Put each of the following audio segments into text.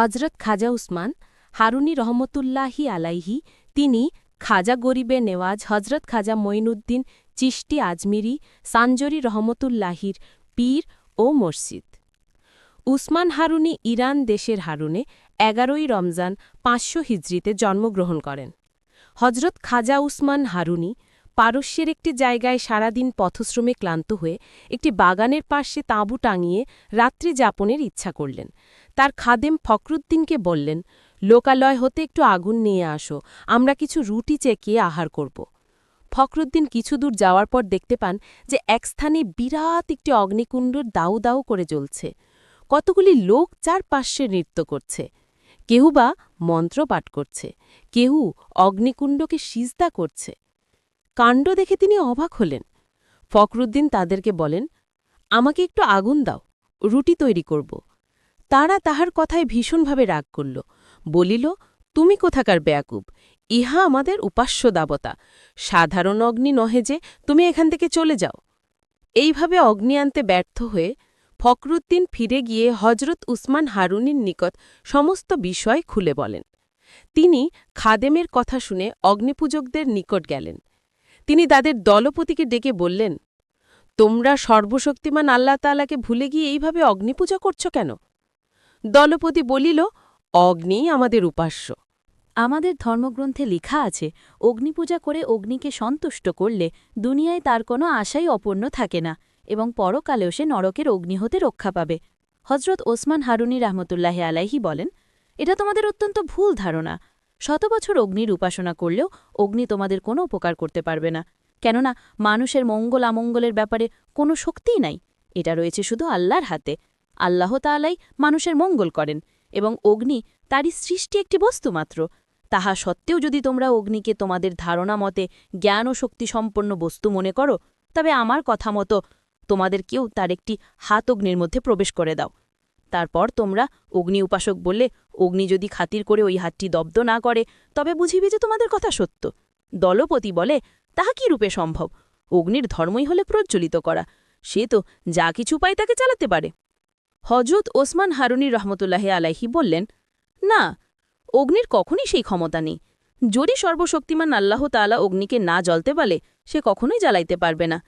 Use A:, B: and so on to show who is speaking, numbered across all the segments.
A: হজরত খাজা উসমান হারুনি রহমতুল্লাহি আলাইহি, তিনি খাজা গরিবে নেওয়াজ হজরত খাজা মঈনুদ্দিন চিষ্টি আজমিরি, সানজরি রহমতুল্লাহির পীর ও মসজিদ। উসমান হারুনি ইরান দেশের হারুনে এগারোই রমজান পাঁচশো হিজরিতে জন্মগ্রহণ করেন। হজরত খাজা উসমান হারুনি পারস্যের একটি জায়গায় সারাদিন পথশ্রমে ক্লান্ত হয়ে একটি বাগানের পাশে তাঁবু টাঙিয়ে রাত্রি যাপনের ইচ্ছা করলেন। তার খাদেম ফখরুদ্দিনকে বললেন, লোকালয় হতে একটু আগুন নিয়ে আসো, আমরা কিছু রুটি চেকিয়ে আহার করব। ফখরুদ্দিন কিছু দূর যাওয়ার পর দেখতে পান যে এক স্থানে বিরাট একটি অগ্নিকুণ্ডর দাউ দাউ করে জ্বলছে। কতগুলি লোক চারপাশে নৃত্য করছে। কেউ বা মন্ত্র পাঠ করছে কেউ অগ্নিকুণ্ডকে সিজদা করছে। কাণ্ড দেখে তিনি অবাক হলেন। ফখরুদ্দিন তাদেরকে বলেন, আমাকে একটু আগুন দাও, রুটি তৈরি করব। তারা তাহার কথায় ভীষণভাবে রাগ করল। বলিল, তুমি কোথাকার বেয়াকুব? ইহা আমাদের উপাস্য দাবতা। সাধারণ অগ্নি নহে যে তুমি এখান থেকে চলে যাও। এইভাবে অগ্নি আনতে ব্যর্থ হয়ে ফকরুদ্দিন ফিরে গিয়ে হজরত উসমান হারুনির নিকট সমস্ত বিষয় খুলে বলেন। তিনি খাদেমের কথা শুনে অগ্নিপূজকদের নিকট গেলেন। তিনি তাদের দলপতিকে ডেকে বললেন, তোমরা সর্বশক্তিমান আল্লাহ তালাকে ভুলে গিয়ে এইভাবে অগ্নিপূজা করছ কেন? দলপতি বলিল, অগ্নি আমাদের উপাস্য।
B: আমাদের ধর্মগ্রন্থে লেখা আছে, অগ্নিপূজা করে অগ্নিকে সন্তুষ্ট করলে দুনিয়ায় তার কোনো আশাই অপূর্ণ থাকে না এবং পরকালেও সে নরকের অগ্নি হতে রক্ষা পাবে। হজরত ওসমান হারুনি রহমতুল্লাহ আলাইহি বলেন, এটা তোমাদের অত্যন্ত ভুল ধারণা। শত বছর অগ্নির উপাসনা করলেও অগ্নি তোমাদের কোনো উপকার করতে পারবে না। কেননা মানুষের মঙ্গল আমঙ্গলের ব্যাপারে কোনো শক্তিই নাই। এটা রয়েছে শুধু আল্লাহর হাতে। আল্লাহ তাআলাই মানুষের মঙ্গল করেন এবং অগ্নি তারই সৃষ্টি একটি বস্তু মাত্র। তাহা সত্ত্বেও যদি তোমরা অগ্নিকে তোমাদের ধারণা মতে জ্ঞান ও শক্তিসম্পন্ন বস্তু মনে করো, তবে আমার কথা মতো তোমাদের কেউ তার একটি হাত অগ্নির মধ্যে প্রবেশ করে দাও। তারপর তোমরা অগ্নি উপাসক বললে, অগ্নি যদি খাতির করে ওই হাতটি দব্দ না করে, তবে বুঝিবে যে তোমাদের কথা সত্য। দলপতি বলে, তাহা কি রূপে সম্ভব? অগ্নির ধর্মই হলে প্রজ্বলিত করা। সে তো যা কিছু পায় তাকে চালাতে পারে। হজরত ওসমান হারুনি রহমতুল্লাহ আলাইহি বললেন, না, অগ্নির কখনই সেই ক্ষমতা নেই। যদি সর্বশক্তিমান আল্লাহ তাআলা অগ্নিকে না জ্বলতে বলে, সে কখনোই জ্বালাইতে পারবে না।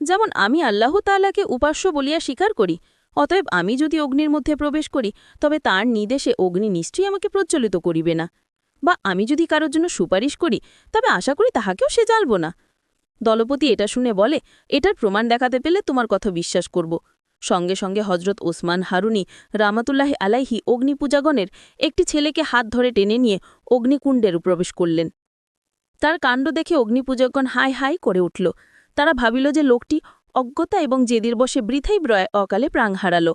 B: যেমন আমি আল্লাহ তালাকে উপাস্য বলিয়া স্বীকার করি অতএব আমি যদি অগ্নির মধ্যে প্রবেশ করি, তবে তার নির্দেশে অগ্নি নিশ্চয়ই আমাকে প্রজ্বলিত করিবে না। বা আমি যদি কারোর জন্য সুপারিশ করি, তবে আশা করি তাহাকেও সে জ্বালব না। দলপতি এটা শুনে বলে, এটার প্রমাণ দেখাতে পেলে তোমার কথা বিশ্বাস করব। সঙ্গে সঙ্গে হজরত ওসমান হারুনি রামাতুল্লাহ আলাইহি অগ্নিপূজাগণের একটি ছেলেকে হাত ধরে টেনে নিয়ে অগ্নিকুণ্ডের প্রবেশ করলেন। তার কাণ্ড দেখে অগ্নিপূজকগণ হাই হাই করে উঠল। তারা ভাবিল যে লোকটি অজ্ঞতা এবং জেদির বসে বৃথাই ব্রয় অকালে প্রাণ হারাল।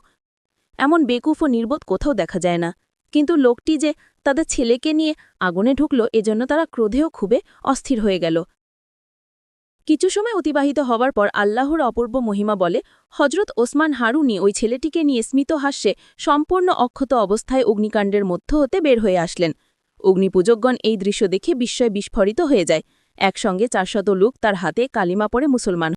B: এমন বেকুফ ও নির্বোধ কোথাও দেখা যায় না। কিন্তু লোকটি যে তাদের ছেলেকে নিয়ে আগুনে ঢুকল, এজন্য তারা ক্রোধেও খুবে অস্থির হয়ে গেল। কিছু সময় অতিবাহিত হবার পর আল্লাহর অপূর্ব মহিমা বলে হজরত ওসমান হারুনি ওই ছেলেটিকে নিয়ে স্মিত হাস্যে সম্পূর্ণ অক্ষত অবস্থায় অগ্নিকাণ্ডের মধ্য হতে বের হয়ে আসলেন। অগ্নিপূজকগণ এই দৃশ্য দেখে বিস্ময় বিস্ফোরিত হয়ে যায়। একসঙ্গে চারশত লোক তার হাতে কালিমা পড়ে মুসলমান